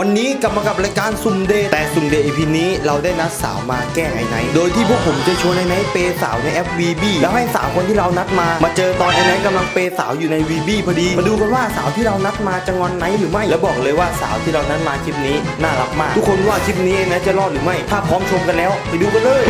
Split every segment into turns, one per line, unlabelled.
วันนี้กลับมากับรายการสุ่มเดย์แต่สุ่มเดย์ EP นี้เราได้นัดสาวมาแกล้งไอ้ไนท์โดยที่พวกผมจะชวนไอ้ไนท์เปย์สาวในแอป VB แล้วให้สาวคนที่เรานัดมา มาเจอตอนไอ้ไนท์กำลังเปย์สาวอยู่ใน VB พอดี มาดูกันว่าสาวที่เรานัดมาจะงอนไนท์หรือไม่ แล้วบอกเลยว่าสาวที่เรานัดมาคลิปนี้น่ารักมาก ทุกคนว่าคลิปนี้ไอ้ไนท์จะรอดหรือไม่ ถ้าพร้อมชมกันแล้ว ไปดูกันเลย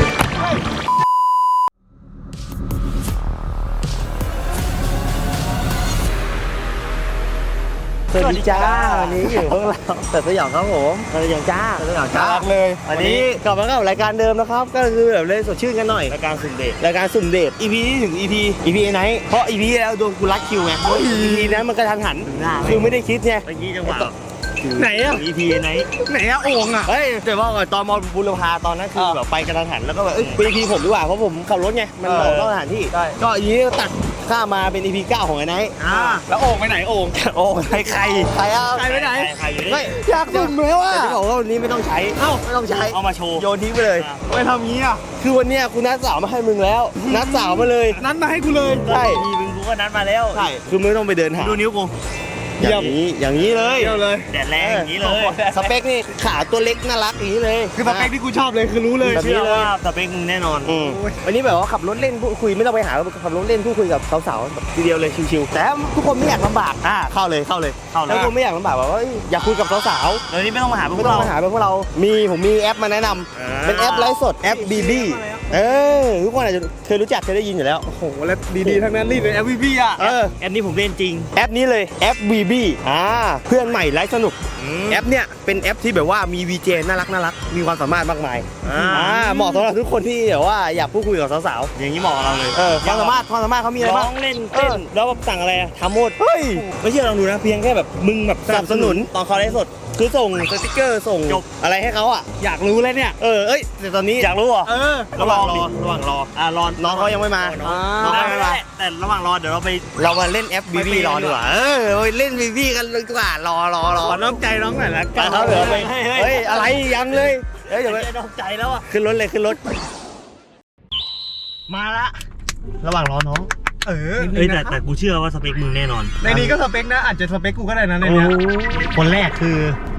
สวัสดีจ้าวันนี้อยู่พวกเราแต่สยองครับผมแต่สยองจ้าแต่สยองจ้า
น่ารักเลย
วันนี้กลับมากับรายการเดิมนะครับ ก็คือแบบเล่นสดชื่นกันหน่อย
รายการสุ่มเดท
รายการสุ่มเดท EP นี้ถึง EP EP ไหนเพราะ EP ที่แล้วโดนกูรัดคิวไง EP นั้นมันกระทันหัน
หน้า
คือไม่ได้คิดไง
เมื่อกี้จังหวะ
ไหนอะ
EP ไหน
ไหนอะโอ่งอะเฮ้ยแต่ว่าก่อนตอนมอบุรพาตอนนั้นคือแบบไปกระทันหันแล้วก็แบบเอ้ยเป็น EP ผมดีกว่าเพราะผมขับรถไงมันบอกต้องสถานที่
ใช่
ก็อีนี้ก็ตัด ข้ามมาเป็น EP 9ของไอ้ไนท์
อ่าแล้วโอ่งไปไหนโอ่ง
โอ่งใครใครใครอะ
ใครไปไหนใครอยู่นี่
ไม่อยากสุ่มแล้วอะแต่ที่บอกว่าวันนี้ไม่ต้องใช้เอ้า ไม่ต้องใช้
เอามาโชว์
โยนทิ้งไปเลย
ไม่ทำงี้อะ
คือวันเนี้ยคุณนัดสาวมาให้มึงแล้ว นัดสาวมาเลย
นัดมาให้กูเลย
ใช่
ทีมึงกูก็นัดมาแล้ว
ใช่ คือมึงต้องไปเดินหา
ดูนิ้วกู
อย่างนี้อย่างนี้เลย
เที่ยวเลย แดดแรงอย่างนี้เลย
สเปคนี่ขาตัวเล็กน่ารักอย่างนี้เลย
คือสเปคที่กูชอบเลยคือรู้เลย
แบบนี้
เชื่อ
เลย
ว่าสเปคมึงแน่นอน
อืมวันนี้แบบว่าขับรถเล่นพูดคุยไม่ต้องไปหาขับรถเล่นพูดคุยกับสาวๆแบบทีเดียวเลยชิวๆแต่ทุกคนไม่อยากลำบากอ่าเข้าเลยเข้าเลย
เข้าเลย
ถ้าทุกคนไม่อยากลำบากแบบว่าเอ้ยอยากคุยกับสาว
เดี๋ยวนี้ไม่ต้องมาหาพ
ๆ
ว
ไม่
ก
ต้อง
เรา
มาหาเป็นพวกเรา มีผมมีแอปมาแนะนำ
อ่า
เป็นแอปไลฟ์สดแอป BB เออทุกคนอาจจะเคยรู้จักเคยได้ยินอยู่แล้ว
โอ้โห แล้วดีๆ ทั้งนั้นรีดเลย MVP อะ
เออ
แอปนี้ผมเล่นจริง
แอปนี้เลยแอป VB อ่าเพื่อนใหม่ไลฟ์สนุก แอปเนี่ยเป็นแอปที่แบบว่ามี VJ น่ารักน่ารักมีความสามารถมากมาย
อ่า
อ่าเหมาะสำหรับทุกคนที่แบบว่าอยากพูดคุยกับสาว
อย่างนี้เหมาะกับเราเลย
ๆเออความสามารถความสามารถเขามีอะไร
ร้
บ้า
อง งเล่นเต้น
เออ
แล้วแบบสั่งอะไรอะทำหมด
เฮ้ย
ไม่เชื่อลองดูนะเพียงแค่แบบมึงแบบ
สนับสนุนตอนเขาไลฟ์สดคือส่งสติกเกอร์ส่ง
จบ
อะไรให้เขาอะ
อยากรู้แล้วเนี่ย
เออเอ้ยแต่ตอนนี้
อยากรู้เหรอ
เออ
ระหว่างรอระหว่างรออะรอ
น้องเขายังไม่มา
อ่า
น้องเขา
ได้
ยังไม่
ได้
มา
แต่ระหว่างรอเดี๋ยวเราไป
เรามาเล่นแอป
ไป
VB
ไป
รอดีกว่า เออไปเล่น VB กันเลยดีกว่ารอรอรอ
ขอน้ำใจน้องหน่อยละ
ไปเขาเดี๋ยวไป
เฮ้ยเฮ้ย
เฮ้ยอะไรยังเลยเฮ้ยเดี๋ยวไป
ไม่ได้ใจแล้วอะ
ขึ้นรถเลยขึ้นรถ
มาละ
ระหว่างรอน้อง
เออ
เฮ้ยแต่แต่กูเชื่อว่าสเปคมึงแน่นอน
ในนี้ก็สเปคนะอาจจะสเปคกูก็ได้นะใน
โอ้
เนี้ย
คนแรกคือ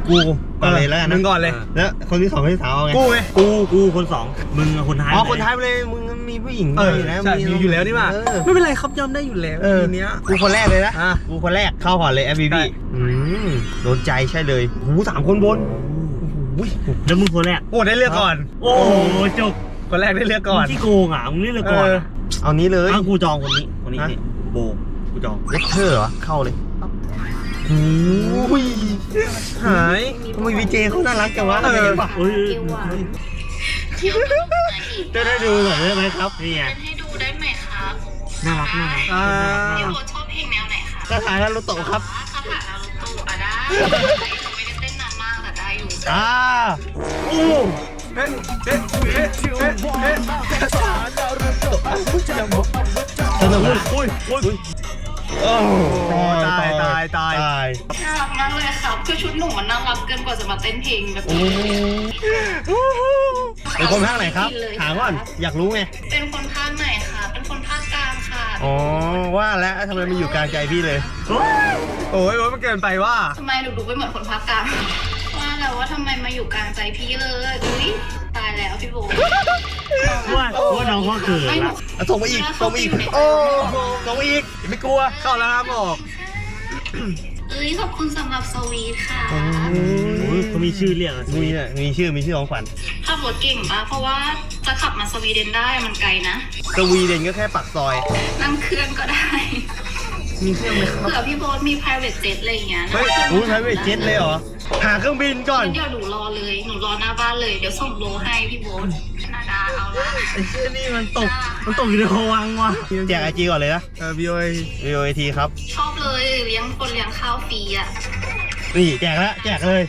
กูก่อนเลยแล้วกัน
มึ
นะ
งก่อนเลย
แล้วคนที่สองคนที่สามเอาไง
กูไง
กูกูคนสองมึงอะคนท้าย
อ๋อ
ไห
คนท้ายไปเลยมึงมีผู้หญิง
เออ
อยู่นะ
ใช่มีอยู่แล้วนี่มา
เออ
ไม่เป็นไรครับยอมได้อยู่แล้ว
เออ
ทีเนี้ย
กูคนแรกเลยนะ
อะ
กูคนแรกเข้าก่อนเลย f b b
ใช่
อืมโดนใจใช่เลยหูสามคนบน
อุ้ย
แล้วมึงคนแรก
โอ้ได้เลือกก่อน
โอ้โหจบ
คนแรกได้เลือกก่อน
มึงที่โกงอะมึงนี่เลยก่อน
เออ
อะ
เอานี้เลย
อ้าวกูจองคนนี้คนนี้
ฮะ
นี่โบกูจอง
เลคเทอร์เหรอเข้าเลย
อุ้ยหาย
ทำไมวีเจเขาน่ารักจังวะ
เออ
เห็นปะ
เอ้ย
เกี่ยวหวาน
จะได้ดูหน่อยได้ไหมครับนี่ไง
เต้นให้ดูได้ไหมครับ
น่ารักน่ารัก
อ่า
พี่โบชอบเพลงแนวไหนคะ
คาถาแล้วรถตกครับ
คาถานารูโตะอะได้ไม่ได้เต้นนานมากแต่ได้อยู่
อ่า
อู้
เอ๊
สนุกนะ
โอ้ยโอ้ย
โอ้
ตายตายตาย
ตาย
น่ารักมากเลยครับคือชุดหนูมันน่ารักเกินกว่าจะมาเต้นเพลงแบบนี้
เป็นคนภาคไหนครับ ถามก่อนอยากรู้ไง
เป็นคนภาคไหนคะเป็นคนภาคกลางค่ะ
อ๋อ ว่าแล้วทำไมมาอยู่กลางใจพี่เลย
โอ้ยโอ้ยมันเกินไปว่า
ทำไมหนูดูไม่เหมือนคนภาคกลาง ว่าแล้วว่าทำไมมาอยู่กลางใจพี่เลย อุ้ยตายแล้วพี่โบ
ว่าว่าน้องเขาเกิด
ไม่หนู
ละ
อะส่งมาอีกส่งมาอีก โอ้ส่งมาอีกอย่าไม่กลัว
เข้าแล้วครับบอก
เอ้ยขอบคุณสำหรับสวีทค่ะ
โอ้ยเขามีชื่อเรียกอะ
มีอะมีชื่อ มีชื่อของขวัญ
ขับรถเก่งปะเพราะว่าจะขับมาสวีเดนได้มันไกลนะ
สวีเดนก็แค่ปักซอย
นั่งเครื่องก็ได้
มีเครื่องไหมครับ
เผื่อพี่โบ๊ทมี private jet อะไรอย่างเงี้ยนะ
เฮ้ยรู้ใช้เวทเจ็ตเลยเหรอ หาเครื่องบินก่อน
งั้นเดี๋ยวหนูรอเลย หนูรอหน้าบ้านเลย เดี๋ยวส่งโลให้พี่โบ๊ทแคนาดาเอาละ
ไอ้เชี่ยนี่มันตก มันตกอยู่ในควังว่ะ
แจกไอจีก่อนเลยนะ
เออพี่โอ้ย
V O A T ครับ
ชอบเลยเลี้ยงคนเลี้ยงข้าวฟรีอะ
นี่แจกแล้วแจกเลย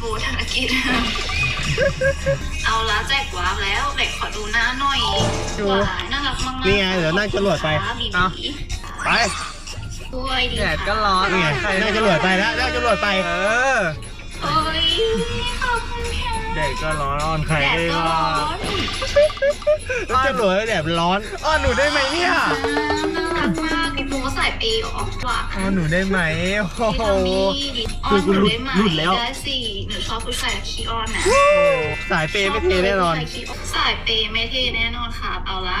โบธนกิจเอาละแจกวาร์ปแล้วเด็กขอดูหน้าหน่อยหวานน่ารักมากๆ
นี่ไงเดี๋ยวนั่งจรวดไป
บี
อะ
บี
ไป
ด้วยดี
แดดก็ร้อน
นี่ไงนั่งจรวดไปแล้วนั่งจรวดไป
เออ
โอ้ยขอบคุณค่ะ
แดดก็ร้อนอ่อนไข่
แดด
เลย
ก็
ว่ะ
ร้อน
นั่งจรวดแล้วแดดร้อน
อ้อนหนูได้ไหมเนี่ย
น่ารักมากพี่โบใส่ายเปย์เหรอว่า
เอาหนูได้ไหมโอ้โห
พี่ทำนี่อ้อนหนูได้ไหมได้สิหนูชอบผู้ชายขี้อ้อนนะ
สายเปย์ไม่เทแน่นอน
สายเปย์ไม่เทแน่นอนครับเอาละ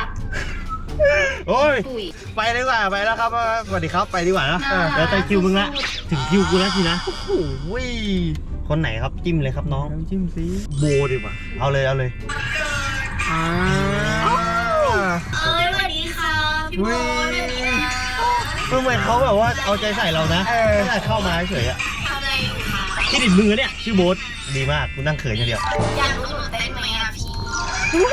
โอ้ย
ปุ๋ย
ไปดีกว่าไปแล้วครับสวัสดีครับไปดีกว่านะเออ
แล้วแต่คิวมึงละถึงคิวกูแล้วสินะ
โอ้ย
คนไหนครับจิ้มเลยครับน้อง
น้ำจิ้มซี
โบดีกว่า
เอาเลยเอาเลยอ่า
เอ้ยสวัสดีค่ะพี่โบสวัสดีค่ะ
ทำไมเขาแบบว่าเอาใจใส่เรานะขนาดเข้ามาเฉยๆอะ
ทำอะไรอยู่คะ
ที่ดิดมือเนี่ยชื่อโบ๊ทดีมากกูนั่งเขินอย่างเดียว
อยากรู้หนูเต้นไหมอะพี่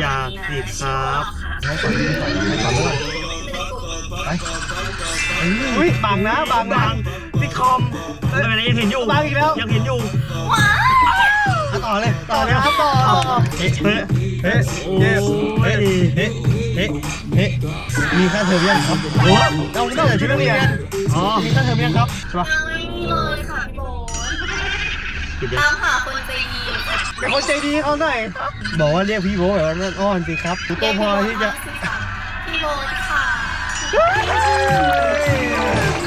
อยากสิครับ
น้องสอนสอนสอนด้วยไปอุ้ยบังนะบังนะ
บางซิคอมไม่เป็นไรยังเห็นอยู่
บางอีกแล้ว
ยังเห็นอยู่
เอาต่อเลยต่อเลยครับต่อ
เฮ้ยเฮ้ย
เฮ้ย
โอ้
เฮ้ย
ย
เฮ้ยเฮ้ยเฮ้ยเฮ้ยมีค่าเทอมยังครับ
โอ้
เราไม่ต้องเสียชุดนักเรียน
อ๋อ
มีค่าเทอมยังครับใช่ปะ
ยังไม่มีเลยค่ะพี่โบส
เดี๋ยว
ตามหาคนใจดี
เป็นคนใจดีเขาหน่อยบอกว่าเรียกพี่โบ๊ทแบบว่านั่นอ้อนสิครับกูโตพอที่จะ
พี่โบสค่ะ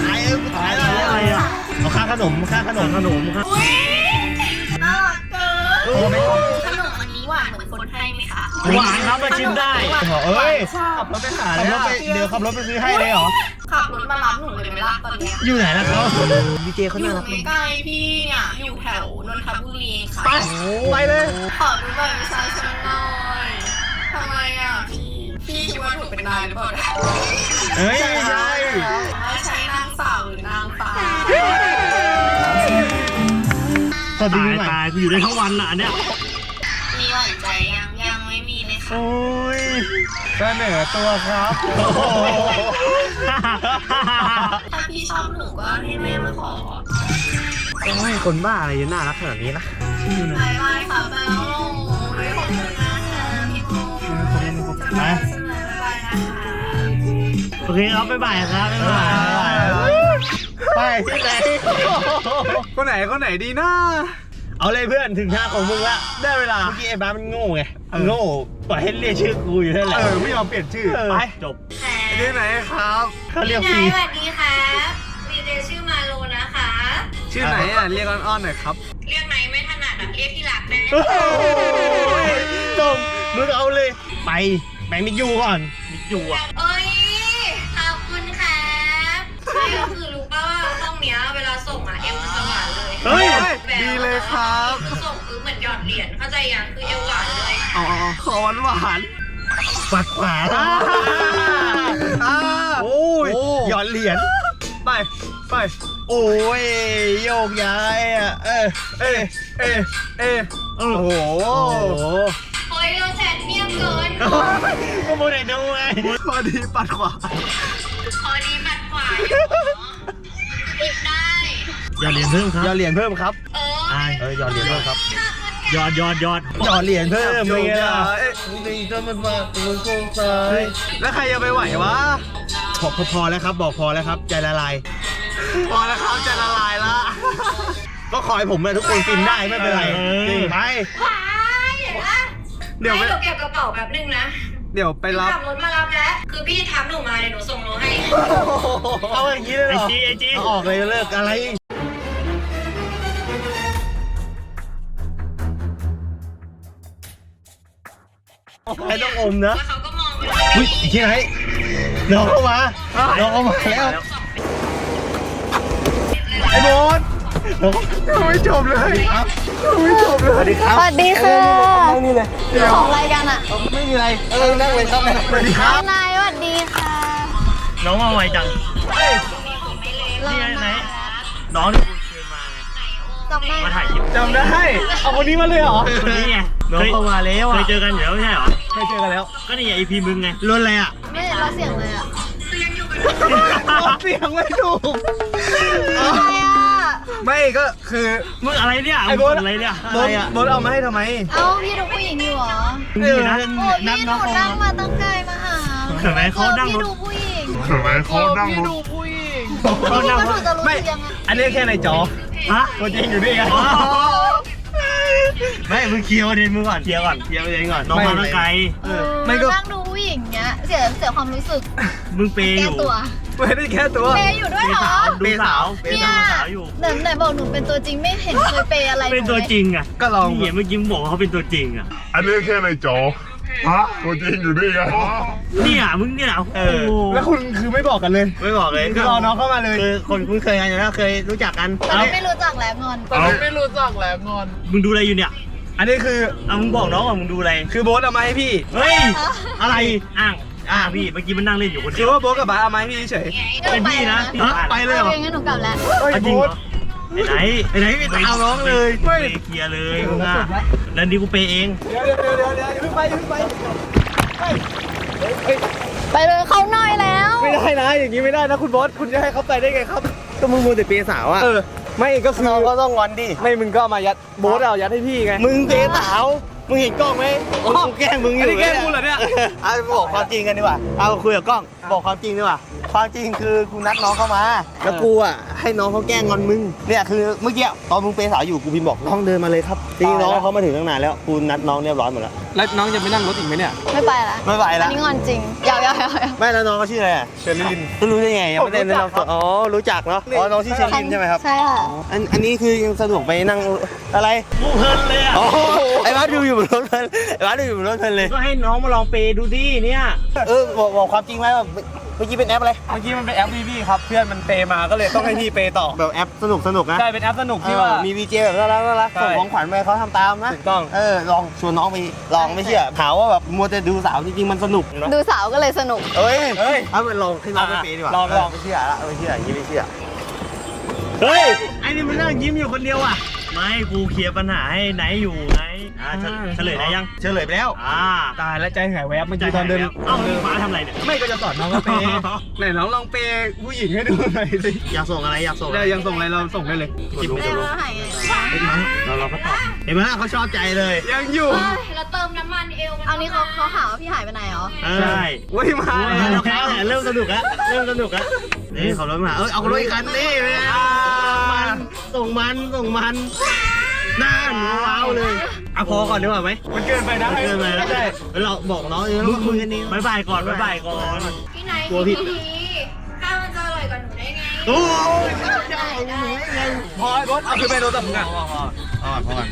ตายเออตายแล้ว
อะไรอะ
เอาค่าขนมค่าขนม
ขนมครับ
อุ้ยน่ารักเกิน
โอ้ไม่ต้อง
ขนมอันนี้หวานเหมือนคนให้ไหมคะ
หวานครับมาชิมได้
เอ้ยขับรถไปหาขับรถไปเดี๋ยวขับรถไปซื้อให้เลยเหรอ
ขับรถมารับหนูเลยไหมล่ะตอนเนี้ย
อยู่ไหนล่ะครับดีเจเขา
อ
น่า
ยู่
รัก
ไม่ไกลพี่เนี่ยอยู่แถวนนทบุรีค่ะ
ไปไปเลย
ขอดูบัตรประชาชนหน่อยทำไมอะพี่พี่คิดว่าหนูเป็นนายหรือเปล่าเนี่ย
เฮ้ยไม่ใช่
ไม่ใช่นางสาวหรือนางฟ้า
สวัสดี
ตาย
ปีใหม่
ตายกูอยู่ได้ทั้งวันอะอันเนี้ย
อ้ยเสนอตัวครับ
ถ้าพี่ชอบหนูก็ให้แม่มาขอ
โอ้ยคนบ้าอะไรจะน่ารักขนาดนี้นะ
บายบายค่ะแมวโอ้ยขอบคุณนะคะพี่โบ
ไป
สบายบายนะคะ
โอเคครับบ๊ายบายครับบ๊ายบาย
ไปที่ไหนคนไหนคนไหนดีนะ
เอาเลยเพื่อนถึงทางของมึงละ
ได้เวลา
เมื่อกี้ไอ้บ้ามันโง่ไงมันโง่ปล่อยให้เรียกชื่อกูอยู่นั่นแห
เอ
ละ
อไม่ยอมเปลี่ยนชื่อ
ไป
ไป
จบ
ที่ไหนครับ
เขาเรียก
พี่
ฟรี
นายสวัสดีครับวีเจชื่อมาโลนะคะ
ชื่อไหนอะเรียกอ้อนๆหน่อยครับ
เรียกไหนไม่ถนัดอะเรียกที่รักได้ไหม
โอ้ยส่งมึงเอาเลยไปแบงค์มิกยูก่อนมิกยูอะ
เอ้ย
ฮ้ย
ดีเลยครับ
คือส่งคือเหมือนหยอดเหรียญเข้าใจยังคือเอ็มหวานเลย
อ๋อขอหวานหวาน
ปัดขวา
อ่า
โอ้ย
โอ้
หยอดเหรียญ
ไปไป
โอ้ยโยกย้ายอะเออ
เอะเอะเอะ
เอ
โอ้
อ
โห
โอ้โห
โอ้ยเราแจกเมี่ยงเกิน
ก็โมเดลดูไง
พอดีปัดขวา
พอดีบัดขวาอยู่เหรอหยิบได้
หยอดเหรียญเพิ่มครับ
หยอดเหรียญเพิ่มครับ
เออ
ใช่
เออหยอดเหรียญเพิ่มครับ
หยอดหยอดหยอด
หยอดเหรียญเพิ่ม
เป็นไงล่ะ
นี่จะมันมาตัวโค้งซ้ายแล้วใครจะไปไหววะ
พอพอพอแล้วครับ บอกพอแล้วครับ ใจละลาย
พอแล้วครับจะละลายละ
ก็ขอให้ผมนะทุกคนฟินได้ไม่เป็นไรจริงไป
ขวาเห็นปะ
เดี๋ยวไป
ให้หนูเก็บกระเป๋าแบบนึงนะ
เดี๋ยวไปรับ
ขับรถมารับแล้ว คือพี่ทักหนูมาเดี๋ยวหนูส่งโลให้
เอาอย่างนี้เลยเหรอ
ไอจีไอจี
เอาออกเลยเลิกอะไร
ไม่ต้องอมนะ
แล้วเขาก็มองไป
อุ้ยที่ไหนน้องเข้ามาน้องเข้ามาแล้วไอ้โบนยังไม่จบเลยครับยังไม่จบเลยสวัสดีครับ
สวัสดีค่ะ
นั่งนี่เลยเดี๋ยว
ของอะไรกันอะ
ไม่มีอะไรเออนั่งเลยครับสวัสดีครับ
นายสวัสดีค่ะ
น้องมาไวจัง
เฮ้ย
นี่ไงไหนน้องที่กูเชิญมาไง
จำได้
มาถ่ายคลิป
จำได้เอาคนนี้มาเลยเหรอ
คนนี้ไง
น้องเข้ามาแล้ว
เค
อะ
ยเจอกันอยู่แล้วไม่ใช่เหรอ
เคยเจอกันแล้ว
ก็นี่ไอพีมึงไง
รุ่นอะไรอะ
ไม่เราเสียงเลยอะ
เสียงไม่ถูก
อะไรอะ
ไม่ก็คือ
มึงอะไรเนี่ย
ไอ้โบ
มึ
น
งอะไรเนี่ย
โบนโบนเอามาให้ทำไม
เอ้าพี่ดูผู้หญิงอยู่เหรอ
นี่นะ
โอ้พี่หนูนั่งมาตั้งไกลมาหา
เห็นไหมเขานั่งรถ
พี่ดูผู้หญิง
เห็นไหมเขานั่งรถเขานั่ง
แล้ว
ร
หนู
ถ
จะรู้
ไม่
สึกยังไง
อันนี้แค่ในจอ
ฮะ
ตัวจริงอยู่นี่ไง
ไม่มึงเคลียร์ประเด็นมึงก่อนเคลียร์ก่อนเคลียร์ประเด็นก่อนน้องมาตั้งไกล
เออไม่ก็
นั่งดูผู้หญิงเนี้ย เสียเสียความรู้สึก
มึงเปย์อ
แก้
ยู่
ตัว
ไม่ได้แค่ตัว
เปย์อยู่ด้วยเหรอ
ดูสาว
เนี่ย
ดูสาวอยู่
ไหนไหนบอกหนูเป็นตัวจริงไม่เห็นเคยเปย์อะไรห
เป็น
นู
ตัว
เลย
จริงอะ
ก็ลอง
นี่เมื่อกี้มึงบอกว่าเขาเป็นตัวจริงอะ
อันนี้แค่ในจอ ฮะตัวจริงอยู่นี่ไง
เนี่ยมึงเนี่ยโอ้
เอ
โห
อแล้วคุณคือไม่บอกกันเลย
ไม่บอกเลย
คือรอน้องเข้ามาเลย
คือคนคุ้นเคยกันอยู่แล้วเคยรู้จักกัน
ตอนนี้ไม่รู้จักแล้วงอน
เอา
มึงดูอะไรอยู่เนี่ย
อันนี้คือ
เอามึงบอกน้องว่ามึงดูอะไร
คือโบ๊ทเอามาให้พี่
เฮ้ย อะไรอ้างอ่าพี่เมื่อกี้มันนั่งเล่นอยู่คน
คื
เดีย
อ
ว
ว่าโบ๊ทกับบาสเอามาให้พี่เฉย
เป็นพี่นะ
ฮะไปเลยเหรอ
โอคงั้นหนูกลับแล้ว
เฮ้ย
อะจริง
โบ๊
เหร
ท
อ ไอ้ไหนไอ้ไหนไม่ตามน้องเลย
ไม่
ไปเคลียร์เลยมึงอะแล้วนี่กูเปย์เอง
เดี๋ยวเดี๋ยวเดี๋ยวเดี๋ยวอย่าเพิ่งไปอย่าเพิ่งไป
ไปเลยเขาหน่อยแล้ว
ไม่ได้นะอย่างนี้ไม่ได้นะคุณโบ๊ทคุณจะให้เขาไปได้ไงครับ
ก็มึงมัวแต่เปย์สาวอะ
เออไม่ก็คือ
น้องก็ต้องงอนดิ
ไม่มึงก็เอามายัดโบ๊ทเอายัดให้พี่ไง
มึงเปย์สาวมึงเห็นกล้องไหมกูแกล้งมึงอยู่
อันนี้แกล้งกูเหรอเนี่ย
เอาบอกความจริงกันดีกว่าเอาคุยกับกล้องบอกความจริงดีกว่า ความจริงคือกูนัดน้องเข้ามา แล้วกูอะให้น้องเขาแกล้งงอนมึง เนี่ยคือเมื่อกี้ตอนมึงเปย์สาวอยู่กูพิมพ์บอกน้องเดินมาเลยครับจริงๆน้องเขามาถึงตั้งนานแล้วกูนัดน้องเรียบร้อยหมดแล้ว
แล้วน้องจะไปนั่งรถอีกไหมเนี่ย
ไม่ไปละ
ไม่ไหว
อั
ละ
นนี้งอนจริงยาวยาวยาวยาว
ไม่แล้วน้องเขาชื่ออะไรอะ
เชอร์ลิน
ไม่รู้ได้ไงยังไม่ได้แนะนำตัวอ๋อรู้จักเนาะอ๋อน้องชื่อเชลินใช่ไหมครับ
ใช่ค่ะ
อันอันนี้คือยังสะดวกไปนั่งอะไรกูเพลินเลยอะไอ้บ้าสดูอยู่บนรถเพลินไอ้บ้าสดูอยู่บนรถเพลินเลย ก็ให้น้องมาลองเปย์ดูดิเนี่ย เออบอกบอกความจริงไหมว่า เมื่อกี้เป็นแอปอะไร
เมื่อกี้มันเป็นแอปวีวีครับเพื่อนมันเปย์มาก็เลยต้องให้พี่เปย์ต่อ
แบบแอปสนุกสนุกนะ
ใช่เป็นแอปสนุก
ที่
ที่
ว่า
ว่า
มีวีเจแบบน่ารักน่ารัก
ใช่
ส่งของขวัญไปเขาทำตามนะ
ถูกต้อง
เออลองชวนน้องไปลองไม่เชื่อหาว่าแบบมัวแต่ดูสาวจริงๆมันสนุกนะ
ดูสาวก็เลยสนุก
เอ้ย
เฮ้ย
เอาไปลองให้น้องไปเปย์ดีกว่า
ลองลอง
ไม่เชื่อละไม่เชื่ออย่างนี้ไม่เชื่อเฮ้ยไอ้นี่มันนั่งยิ้มอยู่คนเดียวอะไม่กูเคลียร์ปัญหาให้ไหนอยู่ไง อ่าเฉลเฉลยได้ยัง เฉลยไปแล้ว อ่า
ตายแล้วใจหายแวบเมื่อกี้ตอนเดิน
เอ้ามึงฟ้าทำอะไรเนี่ย
ไม่ก็จะสอนน้องว่าเปย์ไหนน้องลองเปย์ผู้หญิงให้ดูหน่อยสิ
อยากส่งอะไรอยากส่งอะ
เดี๋
ไร
ยวยังส่งอะไรเราส่งได้เลย
จิ้มไป
ได้
ดู
มาหายไง
เห็นไหมเราเราก็ตอบเห็นไหมล่ะเขาชอบใจเลย
ยังอยู่
เราเติมน้ำมันเอวมัน
เอานี้เขาเขาหาว่าพี่หายไปไหนเหรอ
ใช่
เว้ยมา
มา
แล้
แล้ววครับเริ่มสนุกแล้วเริ่มสนุกแล้วนี่เขารถมาเอ้ยเอารถอีกคันนี่ไปมันส่งมันส่งมัน น่านว้าวเลยอะพอก่อนดีกว่าไหม
มันเกินไปนะ
เกินไปแล้วใช่เราบอกน้องเออมึงคุยกันนี้บายบายก่อนบายบายก่อน
พี่ไหน
กลัวผิด
ทีข้าวมันจะอร่อยกว่าหนูได้ไง
โอ้ย
พอไอ้บอสเอาคือไปโดนตับมึงอะ
เอาก่อน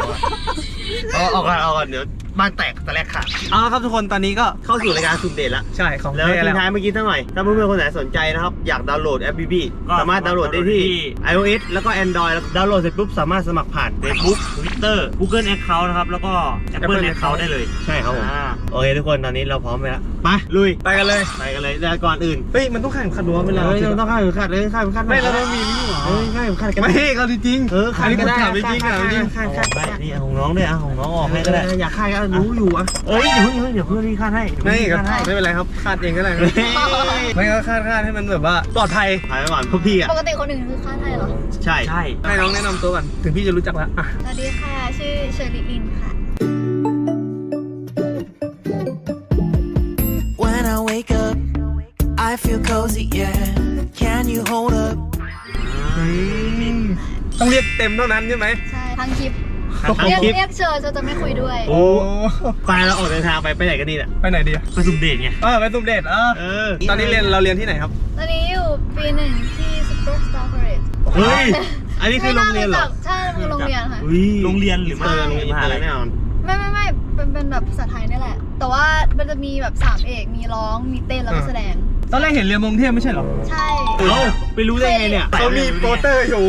เอาก่อนเอาก่อนเอาก่อนเดี๋ยวบ้านแตกตะแลกขาด
เอาละครับทุกคนตอนนี้ก็
เข้าสู่รายการสุ่มเดทแล้ว
ใช่ของ
แล้ว
แท้
ทิ้
แล้ว
งท้ายเมื่อกี้ทั้งหน่อย ถ้าเพื่อนๆคนไหนสนใจนะครับ อยากดาวน์โหลดแอป BB สามารถดาวน์โหลดได้ที่ iOS แล้วก็ Android แล้วดาวน์โหลดเสร็จปุ๊บสามารถสมัครผ่าน Facebook Twitter Google Account นะครับ แล้วก็ Apple Account ได้เลยใช่ครับผมโอเคทุกคนตอนนี้เราพร้อมไปแล้วไปลุย
ไปกันเลย
ไปกันเลยแต่ก่อนอื่น
เฮ้ย มันต้องแข่งขันรั้วเวลา
เฮ้ยเราต้องข้ามเข็มขัดเลยข้ามเข็มขัด
ไม่เราต้องมีนี่หรอ
เฮ้ยข้ามเข็มขัดกัน
ไม่เขาจริงๆ
เออ
อั
ข้านม
นี้
ก็
กู
ได้
ถามจริงๆถามจริง
ข้ามข้ามไปนี่เอาของน้องด้วยเอาของน้องออกให้ก็ได้
อยากฆ่าก็รู้อยู่อะ
เอ้ยอย่าเพิ่งเดี๋ยวเพื่อนพี่คาดให้
ไม่
เดี๋ยว
ก็
เพื่อนพี่คาดให้
ไม่เป็นไรครับคาดเองก็ได้
เฮ้ย
ไม่ก็คาดคาดให้มันแบบว่าปลอดภัย
ถ่ายไปก่อนพวกพี่อะ
ปกติคนอื่นคือค่าไทยเหรอ
ใช่ใช่
ให้น้องแนะนำตัวก่อนถึงพี่จะรู้จักแล้วอะ
สวัสดีค่ะ ชื่อเชอริลินค่ะ
When I wake up, I feel cozy, yeah. Can you hold up?
ต้องเรียกเต็มเท่านั้นใช่ไหม
ใช่ทั้งคลิป
ทั้ง
เรียก
คลิป
เรียกเชอจะจะไม่คุยด้วย
โอ้ไปเราออกเดินทางไปไปไหนกันดีเนี่ย
ไปไหนดีอะ
ไปสุ่มเดทไง
เออไปตุ่มเดทเออ
เออ
ตอนนี้เรียนเราเรียนที่ไหนครับ
ตอนนี้อยู่ปีหนึ่งที่ Superstar College
เฮ้ยอันนี้คือโรงเรียนเหรอ
ใช่มันคือโรงเรียนค่ะ
โรงเรียนหรือมาโรงเรียนมหาลัยแน่นอน
ไม่ไม่ไม่เป็นเป็นแบบภาษาไทยนี่แหละ แต่ว่ามันจะมีแบบสามเอก มีร้อง มีเต้น แล้วก็แสดง
ตอนแรกเห็นเรียนมงเทพไม่ใช่เหรอ
ใช่
เอ้าไปรู้ได้ไงเนี่ย
เขามีโปสเตอร์อยู่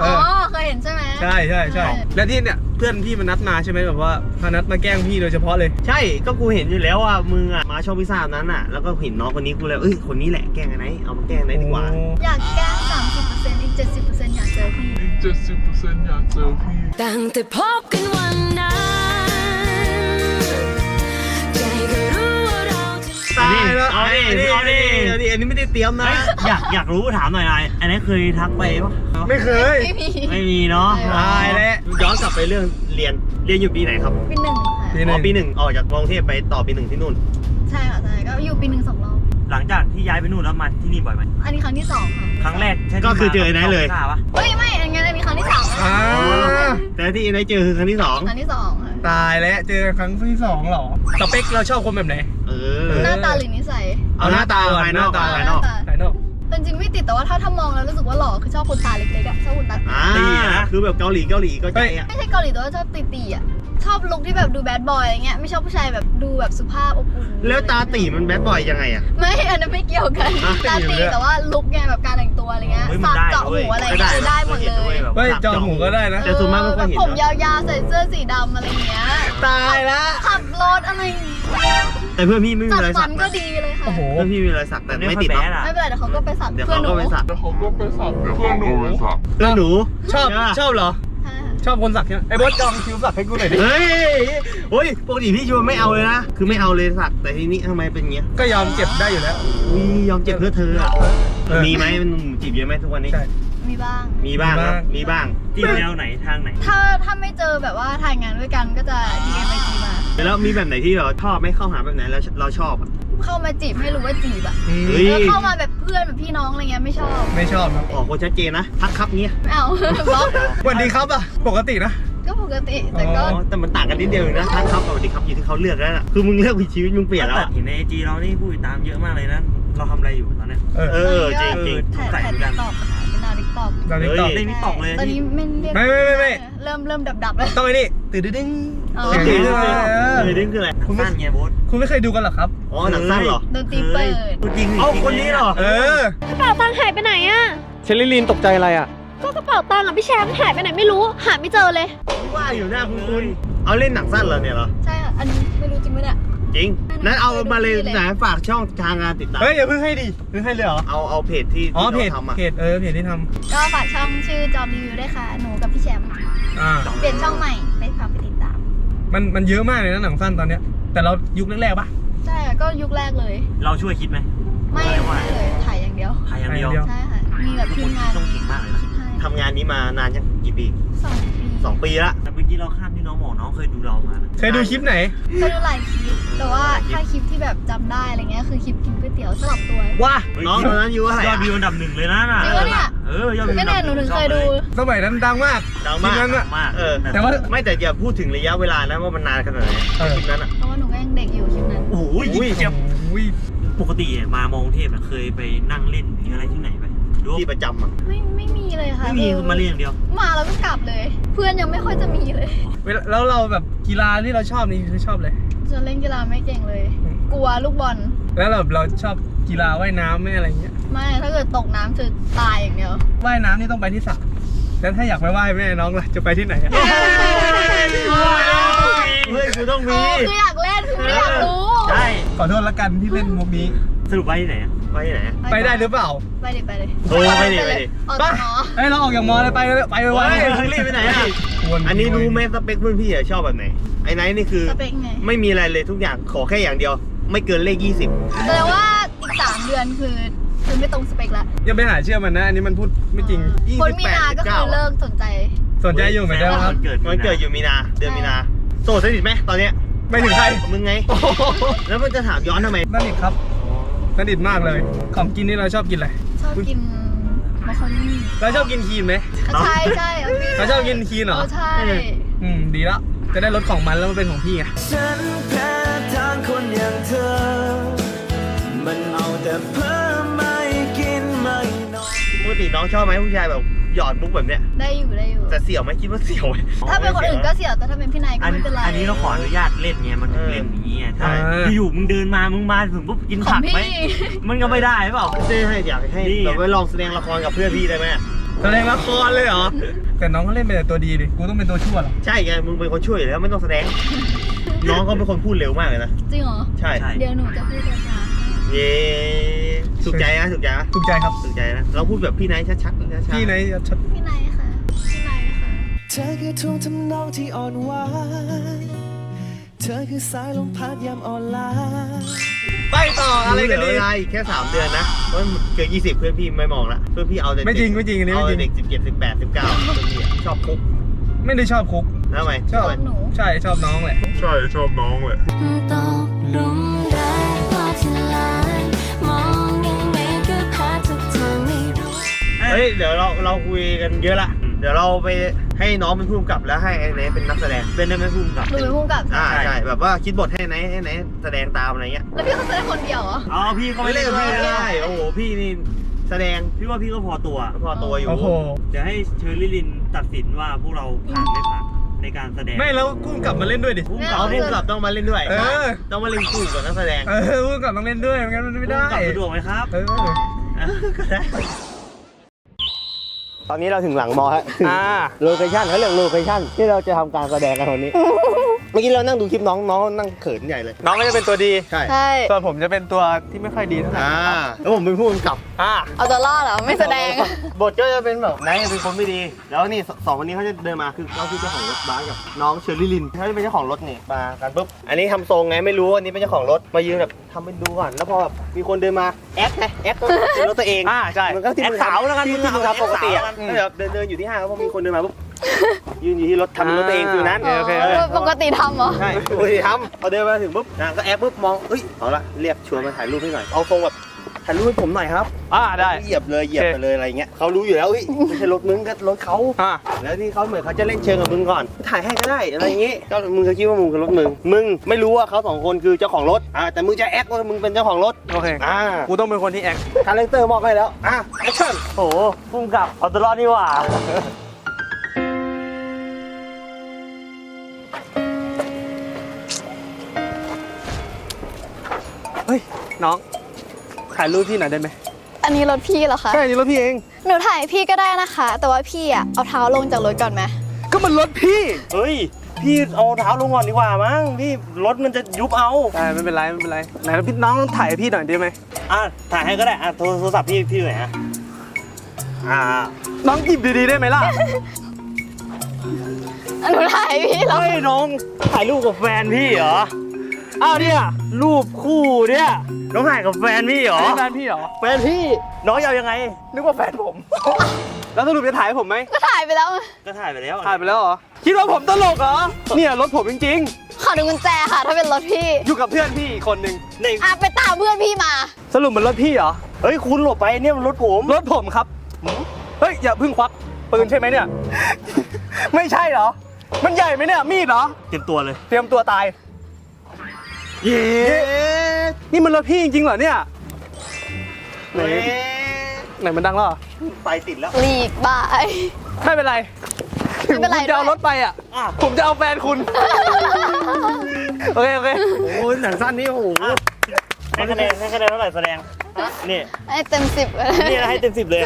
อ๋อ
อ๋อ
เออ
เคยเห็นใช่ไหม
ใช่ใช่ใช่
ใช่
และที่เนี่ยเพื่อนพี่มันนัดมาใช่ไหมแบบว่าเขานัดมาแกล้งพี่โดยเฉพาะเลย
ใช่ก็กูเห็นอยู่แล้วว่ามึงอะมาช่องพิซซ่านั้นอะแล้วก็เห็นน้องคนนี้กูเลยเอ้ยคนนี้แหละแกล้งไอ้ไหนเอามาแกล้งไอ้ไหนดีกว่า
อยากแกล้ง30%อีก70%อยากเจอพี่
70%อยากเจอพี่
ตั้งแต่พบกันวันนั้น
แล้ว
เอาดิเอาดิเอาดิอันนี้ไม่ได้เตรียมนะอยากอยากรู้ถามหน่อยนายอันนี้เคยทักไปปะ
ไม่เคย
ไม่มี
ไม่มีเนาะ
ไม่
ตายแล้ว
ย้อนกลับไปเรื่องเรียนเรียนอยู่ปีไหนครับ
ปีหนึ่งค่ะ
ปีหนึ่ง
อ๋อปีหนึ่งออกจากกรุงเทพไปต่อปีหนึ่งที่นู่น
ใช่ค่ะใช่ก็อยู่ปีหนึ่งสองรอบ
หลังจากที่ย้ายไปนู่นแล้วมาที่นี่บ่อยไหม
อันนี้ครั้งที่สองค่ะ
ครั้งแรกใช่ที่ก็คือเจอไอ้ไนท์เลย
Ah.
ปะ
เฮ้ยไม่ อันนี้อันนี้ครั้งที่สามแล้ว
อ่า
แต่ที่ไอ้ไนท์เจอคือครั้งที่สอง
ครั้งที่สองค่ะ
ตายแล้วเจอครั้งที่สองเหรอ สเปคเราชอบคนแบบไหน
เออ
หน้าตาหรือนิสัย
เอาหน้าตาภายนอก
หน้าตา
ภายนอก
ภายนอก
แต่เป็นจริงไม่ติดแต่ว่าถ้าถ้ามองแล้วรู้สึกว่าหล่อคือชอบคนตาเล็กๆอะชอบคนตา
อ่าตีนะ คือแบบเกาหลีเกาหลีก็ใจอะ
ไม่ใช่เกาหลีแต่ว่าชอบตีๆอะ ชอบลุคที่แบบดูแบดบอยอะไรเงี้ยไม่ชอบผู้ชายแบบดูแบบสุภาพอบอุ่น
แล้วตาตีมันแบดบอยยังไงอะ
ไม่อันนั้นไม่เกี่ยวกัน
อะ
ตาตีแต่ว่าลุคไงแบบการแต่งตัวอะไรเงี้ย
เฮ้ยมัน
สัก
ได้
เจาะหูอะไรเงี้ย
เว้ย
ได้หมดเลย
เฮ้ยจอหมูก็ได้นะ
แต่ส่วนมากไม่ค่อยเห็น
แบบผม
นะ
ยาวๆใส่เสื้อสีดำอะไรเงี้ย
ตายละ
ขับรถอะไรอย่างเงี้ย
แต่เพื่อนพี่ไม่มี
จัด
รอย
ฟั
สั
น
ก
ก็
นะ
ดีเลยค่ะ
โอ้โห
เพื่อนพี่มีรอยสักแต่ไม่ติดหรอก
ไม่เป็นไรเดี๋ยวเขาก็ไปสัก
เดี๋ยว
เพื่อ
เขา
นหนู
ก็ไปสัก
เขาก็ไปสับเพื่อนหนูไปสับ
เพื่อนหนู
ชอบ
ใปะ
ชอบเหรอ
ใช่ค่ะ
ชอบคนสักใช่ไหมไอ้บอสจองคิวสักให้กูหน่อยดิ
เฮ้ยโอ้ยปกติพี่ชวนไม่เอาเลยนะ คือไม่เอาเลยสัก แต่ทีนี้ทำไมเป็นอย่างเงี้ย
ก็ยอมเก็บได้อยู่แล้ว
อุ้ยยอมเจ็บเพื่อเธออะ
เออ
มีไหมมันจีบเยอะไหมทุกวันนี้
ใช่
มีบ้าง
มีบ้างครับ มีบ้าง
จีบแนวไหนทางไหน
ถ้าถ้าไม่เจอแบบว่าถ่ายงานด้วยกันก็จะ DM ไอจีมา
แล้วมีแบบไหนที่เราชอบไม่เข้าหาแบบไหนแล้วเราชอบอะ
เข้ามาจีบให้รู้ว่าจีบอะ
อืม
เฮ้ย
เออเข้ามาแบบเพื่อนแบบพี่น้องอะไรเงี้ยไม่ชอบ
ไม่ชอบนะ
ขอคนชัดเจนนะทักครับเงี้ย
ไม่เอา บล็อก
สวัสดีครับอะ ปกตินะ
ก็ปกติแต่ก็
อ๋อแต่มันต่างกันนิดเดียวเองนะทักครับกับสวัสดีครับอยู่ที่เขาเลือกแล้วน่ะคือมึงเลือกวิถีชีวิตมึงเปลี่ยนแล้ว
แต่
อะ
เห็นในไอจีเรานี่ผู้ติดตามเยอะมากเลยนะ เราทำอะไรอยู่ตอนเนี้ย
เออ
เออจริงจริง
ถ่าย
ใส่
ถ่าย
เหมือนกั
ติ๊
น
กต็อกเป็นดาวติ๊กต็อก
เราได้ตอบ
เล่น TikTok เลย
ตอนนี้ไม่เรียก
ไม่ไม่ไม่ไม่
เริ่มเริ่มดับดับๆแล้ว
ต้องไอ้นี่ตื่นดึง
อ๋อ
เสียง
จริง
ขึ้นมา
เออดึงคืออะไร
คุณไม่
สั้นไงโบส
คุณไม่เคยดูกันเหรอครับ
อ๋อหนังสั้นเหรอ
ดนตรีเปิด
ตัวจริง
เอ้าคนนี้เหรอ
เออ
กระเป๋าตังค์หายไปไหนอะ
เชลลี่ลีนตกใจอะไรอะ
ก็กระเป๋าตังค์อะพี่แชมป์หายไปไหนไม่รู้ หาไม่เจอเลย
ว่าอยู่หน้าคุณคุณเอาเล่นหนังสั้นเหรอเนี่ยเหรอ
ใช่ค่ะ อันนี้ไม่รู้จริงไหมเนี่ย
จริง นั้นเอามาเลยไหนฝากช่องทางงานติดตาม
เฮ้ยอย่าเพิ่งให้ดิเพิ่งให้เลยเหรอ
เอาเอาเพจที่
อ๋อ
ที่
เพจ
เราทำอะ
เพจเออเพจที่ท
ก็ฝากช่องชื่อจอมรีวิวด้วยค่ะ หนูกับพี่แชมป์ำ
อ่า
เปลี่ยนช่องใหม่ไปฝากไปติดตาม
มันมันเยอะมากเลยนะหนังสั้นตอนเนี้ย แต่เรายุคแรกๆปะ
ใช่ค่ะก็ยุคแรกเลย
เราช่วยคิดไหม
ไม่
ไม่ว่า
ไม่เลยถ่ายอย่างเดียว
ใครอย่างเดียว
ใครอย่างเดียว
ใช่ค่ะ มีแบบ
ทุก
ที
ค
ม
น
งาน
ต้องเก่งมากเลยนะ
คิดให้
ทำงานนี้มานานยังกี่ปี
สองปี
สองปีละ
แต่เมื่อกี้เราข้าม เคยดูเรามานะ
เคยดูคลิปไหน
ก็ดูหลายคลิป แต่ว่าถ้าคลิปที่แบบจำได้อะไรเงี้ยคือคลิปกินก๋วยเตี๋ยวสลับตัว
ว้าน้องตอนนั้นอายู่เท่าไหร่
ยอด
อะ
วิวอันดับหนึ่งเลยนะน่ะ
จริงปะเนี่ย
เออยอดวิว
ก็
อันดั
เนี่ยหนู
บห
ถึ
นึ่
ง
ง
เคยดู
สมัยนั้นดังมาก
ดัง
คลิ
มา
ป
ก
นั้นอะ
มาก
เออ
แต่ว่า
ไม่แต่อย่าพูดถึงระยะเวลานะว่ามันนานขนาดไหน
เออ
คลิปนั้นอะ
เพราะว่าหนูก็ยังเด็กอยู่คลิปนั้น
โอ้โห
อุ้ย
เจ็บ
อุ้ย
ปกติมามองเทพน่ะเคยไปนั่งเล่นหรืออะไรที่ไหนไหมหรือว่า
ที่ประจำอะ
ไม่ไม่มีเลยค่ะ
ไม่มีคือมาเล่นอย่างเดียว
มาแล้วก็กลับเลย เพื่อนยังไม่ค่อยจะมีเลย
เวลาแล้วเราแบบกีฬาที่เราชอบนี่คือชอบเลย
จะเล่นกีฬาไม่เก่งเลย กลัวลูกบอล
แล้วเราเราชอบกีฬาว่ายน้ำไม่อะไรเงี้ย
ไม่ถ้าเกิดตกน้ำคือตายอย่างเดียว
ว่ายน้ำนี่ต้องไปที่สระแล้วถ้าอยากไปว่ายแม่น้องล่ะจะไปที่ไหนอะ
เฮ้ยกูต้อง
โอ้
มี
คืออยากเล่นคือไม่อยากรู้
ใช่
ขอโทษละกันที่เล่นมุกนี้
สรุปไปที่ไหนอะ
ไปที่ไหนอะ
ไปได้หรือเปล่า
ไปดิไปดิ
โอ้ไปดิไปดิ
ออก
ไป
จากหอ
เอ้ยเราออกจากมอเลยไปเลยไปไว
เฮ้ย
ๆ
มึงรีบไปไหนอะ
คว
อันนี้รู้ไหมสเปคเพื่อนพี่อะชอบแบบไหนไอ้ไนท์นี่คือ
สเปคไง
ไม่มีอะไรเลยทุกอย่างขอแค่อย่างเดียว ไม่เกินเลข 20
แสดงว่าอีกสามเดือนคือคือไม่ตรงสเปคละ
อย่าไปหาเชื่อมันนะ อันนี้มันพูดไม่จริง
คนมีนาก็คือเลิกสนใจ
สนใจอยู่เหมือนกันครับ
วันเกิด
มันเกิดอยู่มีนา เดือนมีนา โสดสนิทไหมตอนเนี้ย
ไม่ถึงใคร
มึงไง แล้วมันจะถามย้อนทำไม
สนิทครับ สนิทมากเลย ของกินนี่เราชอบกินอะไร
ชอบกินมะคอนี่
เราชอบกินคีนไหม
ใช่ใช่เอาพี่
เราชอบกินคีนเหรอ
เออใช่
อืมดีแล้วจะได้รสของมันแล้วมันเป็นของพี่ไง
ฉันแพ้ทางคนอย่างเธอ มันเอาแต่เพิ่มไม่กินไม่นอน
ปกติน้องชอบไหมผู้ชายแบบ หยอดมุกแบบเนี้ย
ได้อยู่ได้อยู่
แต่เสี่ยวไหมคิดว่าเสี่ยวไหม
ถ้าเป็นคนอื่นก็เสียวแต่ถ้าเป็นพี่นายก็
อัน
ไม่เป็นไร
อันนี้เราขออนุญาตเล่นไงมันถึงเล่นอย่างนี้ไงถ้าอยู่ๆมึงเดินมามึงมาถึงปุ๊บกิน
ขอ
ผั
ง
กไหม
พี่
มันก็ไม่ได้เปล่า
เจ้ให้อยากให้
นี่
แบบไปลองแสดงละครกับเพื่อนพี่ได้ไหม
แสดงละครเลยเหรอ แต่น้องก็เล่นเป็นแต่ตัวดีดิ กูต้องเป็นตัวชั่วเหรอ
ใช่ไงมึงเป็นคนช่วยอยู่แล้วไม่ต้องแสดง น้องเขาเป็นคนพูดเร็วมากเลยนะ
จริงเหรอ
ใช่
ใช่
เดี๋ยวหนูจะพูดช้า
เย้ สุขใจนะสุขใจนะ
ถูกใจครับ
สุขใจนะ เราพูดแบบพี่ไนท์ชัดๆช้าๆ
พี่ไหนชัด
ๆพี่นายค่ะ พี่นายค่ะ
เธอคือทุ่งทำนองที่อ่อนหวานเธอคือสายลมพัดยามอ่อนล้า
ไปต่ออะไรกัน
เหลื
ดี
เวลาอีกแค่ 3 เดือนนะเพราะเกิน20 เพื่อนพี่ไม่มองละเพื่อนพี่เอาแต่
ไม่จริงไม่จริงอันนี้
เอา
ไม่จ
แต่
ริง
เด็ก17 18 19เพื่อนพี่อะชอบคุก
ไม่ได้ชอบคุก
ทำไม
ชอบ
หนู
ใช่ชอบน้องแหละ
ใช่ชอบน้องแหละ
ตกหลุมรักพอที่ลา
เฮ้ยเดี๋ยวเราเราคุยกันเยอะละ เดี๋ยวเราไปให้น้องเป็นผู้กำกับแล้วให้ไอ้ไนท์เป็นนักแสดง
เป็นได้ไหมพุ่มกับ
หนูเป็นผู้กำกับ
อ่า
ใช่ไหม
ใช่แบบว่าคิดบทให้ไนท์ให้ไนท์แสดงตามอะไรเงี้ย
แล้วพี่เขาแสดงคนเดียวเหรอ
อ๋อพี่เขา
ไม่
ไม่
เล่
เล่
น
น
กับ
พี่
พี่
ได้
ได้โอ้โหพี่นี่แสดง
พี่ว่าพี่ก็พอตัว
พอตัวอยู่
โอ้โห
เดี๋ยวให้เชอร์รี่ลินตัดสินว่าพวกเราผ่านไม่ผ่านในการแสดง
ไม่แล้วกุ้งกลับมาเล่นด้วยดิ
พุ่งกับพุ่งกับต้องมาเล่นด้วย
เออ
ต้องมาเล่นคู่กับนักแสดง
เออกุ้งกลับต้องเล่นด้วยไม่งั้นมันไม่ได้
กลับสะดวกไหมครับ
เออ
ก็ได้
ตอนนี้เราถึงหลังมอฮะ
อ่า
โลเคชั่นเขาเรียกโลเคชั่นที่เราจะทำการแสดงกันวันนี้เมื่อกี้เรานั่งดูคลิปน้องน้องนั่งเขินใหญ่เลย
น้องก็จะเป็นตัวดี
ใช่
ใช่
ส่วนผมจะเป็นตัวที่ไม่ค่อยดีเท่าไหร่
อ่าแล้วผมเป็นผู้กำกับ
อ่า
เอาตัวรอดเหรอไม่แสดง
บทก็จะเป็นแบบนายเป็นคนไม่ดี แล้วนี่สสองคนนี้เขาจะเดินมาคือเขาคือเจ้าของรถบ้านกับน้องเชอร์รี่ลินเขาจะเป็นเจ้าของรถนี่มากันปุ๊บอันนี้ทำทรงไงไม่รู้อันนี้เป็นเจ้าของรถมายืนแบบทำเป็นดูก่อนแล้วพอแบบมีคนเดินมาแอคไงแอคก็เป็นรถตัวเอง
อ่าใช่
มันก็ที่
แอคสาวแล้วกัน
ที่ที่มึงทำปกติอะ
แอคสาวแล้วกัน
ก็แบบเดินเดินอยู่ที่ห้างแล้วพอมีคนเดินมาปุ๊บ ยืนอยู่ที่รถทำเป็นรถตัวเองฟิวนั้น
โอเค
เออ
ปกติทำเหรอ
ใช่ปกติทำพอเดินมาถึงปุ๊บนางก็แอปปุ๊บมองเอ้ยเอาละเรียกชวนมาถ่ายรูปให้หน่อยเอาทรงแบบถ่ายรูปให้ผมหน่อยครับ
อ่าได้
เหยียบเลยเหยียบ
โอเค
ไปเลยอะไรเงี้ยเขารู้อยู่แล้วเฮ้ยไม่ใช่รถมึงก็รถเขา
อ่า
แล้วนี่เขาเหมือนเขาจะเล่นเชิงกับมึงก่อน ถ่ายให้ก็ได้อะไรอย่างงี้ก็มึงก็คิดว่ามึงคือรถมึง มึงไม่รู้ว่าเขาสองคนคือเจ้าของรถอ่าแต่มึงจะแอคว่ามึงเป็นเจ้าของรถ
โอเค
อ่า
กูต้องเป็นคนที่แอค
คาแรคเตอร์มอบให้แล้ว อะแอคชั่น
โอ้โหพุ่งกับเอาตัวรอดนี่หว่า
เฮ้ยน้องถ่ายรูปพี่หน่อยได้ไหม
อันนี้รถพี่เหรอคะ
ใช่นี่รถพี่เอง
หนูถ่ายพี่ก็ได้นะคะ แต่ว่าพี่อะเอาเท้าลงจากรถก่อนไหม
ก็มันรถพี่
เฮ้ย พี่เอาเท้าลงก่อนดีกว่ามั้งพี่รถมันจะยุบเอา
ได้ไม่เป็นไรไม่เป็นไรไหนพี่น้องต้องถ่ายให้พี่หน่อยได้ไหม
อะถ่ายให้ก็ได้อะโทรโทรศัพท์พี่พี่อยู่ไหนอะอ่า
น้องหยิบดีๆได้ไหมล่ะ
หนูถ่ายพี่เหรอ
เฮ้ยน้องถ่ายรูปกับแฟนพี่เหรอ อ้าวเนี่ยรูปคู่เนี่ยน้องถ่ายกับแฟนพี่เหรอ
นี่แฟนพี่เหรอ
แฟนพี่น้องจะเอายังไง
นึกว่าแฟนผม แล้วสรุปจะถ่ายให้ผมไหม
ก็ถ่ายไปแล้ว
ก็ถ่ายไปแล้ว
ถ่ายไปแล้วเหรอ คิดว่าผมตลกเหรอ เนี่ยรถผมจริง
ขอดูกุญแจค่ะ ถ้าเป็นรถพี่
ๆ อยู่กับเพื่อนพี่อีกคนนึง
นี่
อะไปตามเพื่อนพี่มา
สรุปมันรถพี่เหรอ
เฮ้ยคุณหลบไปเนี่ยมันรถผม
รถผมครับ เฮ้ย อย่าเพึ่งควักปืนใช่ไหมเนี่ย ไม่ใช่เหรอ มันใหญ่ไหมเนี่ย มีดเหรอ
เตรียมตัวเลย
เตรียมตัวตาย เย้นี่มันรถพี่จริงๆเหรอเนี่ยไหนไหนมันดังแล้วเหรอ
ไฟติดแล้ว
หลีกบาย
ไม่เป็นไรถึง
ไม่เป็นไร
คุณจะเอา
ด้วย
รถไปอะผมจะเอาแฟนคุณ โอเคโอเค
โอ้ยหนังสั้นนี่โอ้โห
ให้คะแนนให้คะแนนเท่าไหร่แสดงนี่
ให้เต็มสิบเลย
นี่นะให้เต็มสิบเลย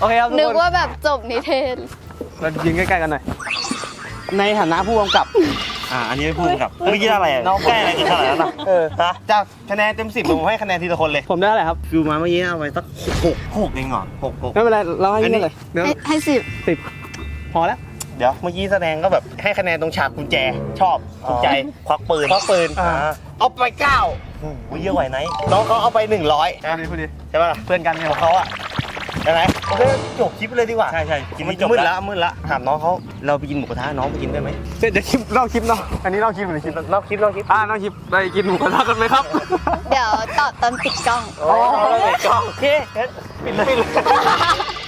โอเคครับทุก
นึก
คน
ว่าแบบจบนิเทศ
เรายืนใกล้ๆกันหน่อย
ในฐานะผู้กำกับ
อ่าอันนี้ไม่พูดกับเมื่อกี้อะไรอะน้องใกล้อะไรกันขนาดนั้นอะ
เออ
นะจากคะแนนเต็มสิบผมให้คะแนนทีละคนเลย
ผมได้อะไรครับ
ฟิวมาเมื่อกี้เอาไปสักหก
หกเองเหรอ
หกหก
ไม่เป็นไร เราให้
อันนี้
เงินเลยเดี๋ยว
ให้ให้สิบ
สิบพอแล้ว
เดี๋ยวเมื่อกี้แสดงก็แบบให้คะแนนตรงฉากกุญแจชอบถูกใจ
ควักปืน
ควักปืน
อ่า
เอาไปเก้า
โอ้ยเยอะไหวไหน
น้องเขาเอาไปหนึ่งร้อย
พอดีพอดี
ใช่ป่ะล่ะ
เพื่อนกันไง
ของเขาอะ ใช่ไหมโอเคจบคลิปเลยดีกว่า
ใช่ใช่กิน
มั
ไม่
น
จบ
มืด
แล้
ละ
ว
มืดละถามน้องเขาเราไปกินหมูกระทะน้องไปกินได้ไหม
เดี๋ยวคลิปเล่าคลิปเนาะอันนี้เล่าคลิปหรือคลิป
นอกคลิปนอกคลิป
อ่าเล่าคลิปไปกินหมูกระทะกันไหมครับ
เดี๋ยวตอบตอนปิดกล้อง
โอ้ยกล้องโอเคงั้นปิดเลยปิดเลย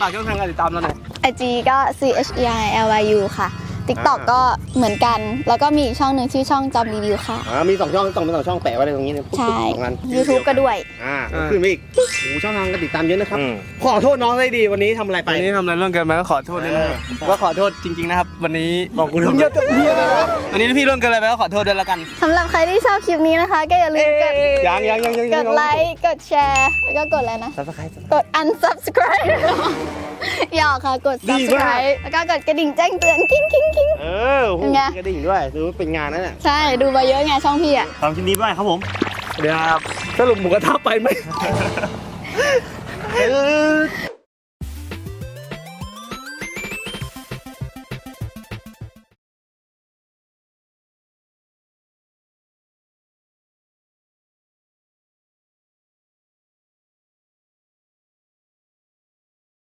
ฝากช่องทางการติดตามเราหน่อย
IG ก็ C H E I L Y U ค่ะ TikTok ก็เหมือนกัน แล้วก็มีอีกช่องหนึ่งชื่อช่องจอมรีวิวค่ะ
อ่ามีสองช่องต้องเป็นสองช่องแปะไว้เลยตรงนี้เนี่ยปุ๊บ
ใช่
สองอัน
YouTube ก็ด้วย
อ่า
อ่า
ขึ้นไปอีกโอ้โหช่องทางการติดตามเยอะนะครับ
อืม
ขอโทษน้องได้ดีวันนี้ทำอะไรไป
วันนี้ทำอะไรเรื่องเกินไปก็ขอโทษด้วยนะครับก็ขอโทษจริงๆนะครับ วันนี้
บอกกู
คุณ
ทำไม
เยอะเพี้ยนะครับวันนี้พี่เรื่องเกินอะไรไปก็ขอโทษด้วยแล้วกัน
สำหรับใครที่ชอบคลิปนี้นะคะ ก็อย่าลืมกด
ยังยังยังยัง
กดไลค์ กดแชร์ แล้วก็กดอะไรนะ
ซับสไครต์
กด unsubscribe หยอกค่ะกด
ดีมาก
subscribe แล้วก็กดกระดิ่งแจ้งเตือนกิ้งกิ้งกิ้ง
เออโอ้โห
เป็นไง
กระดิ่งด้วยดูว่าเป็นงานนั่นแหละ
ใช่ดูมาเยอะไงช่องพี่อะ
ทำชิ้นนี้ไปครับผม
เดี๋ยวครับสรุปหมูกระทะไปไหม
เออ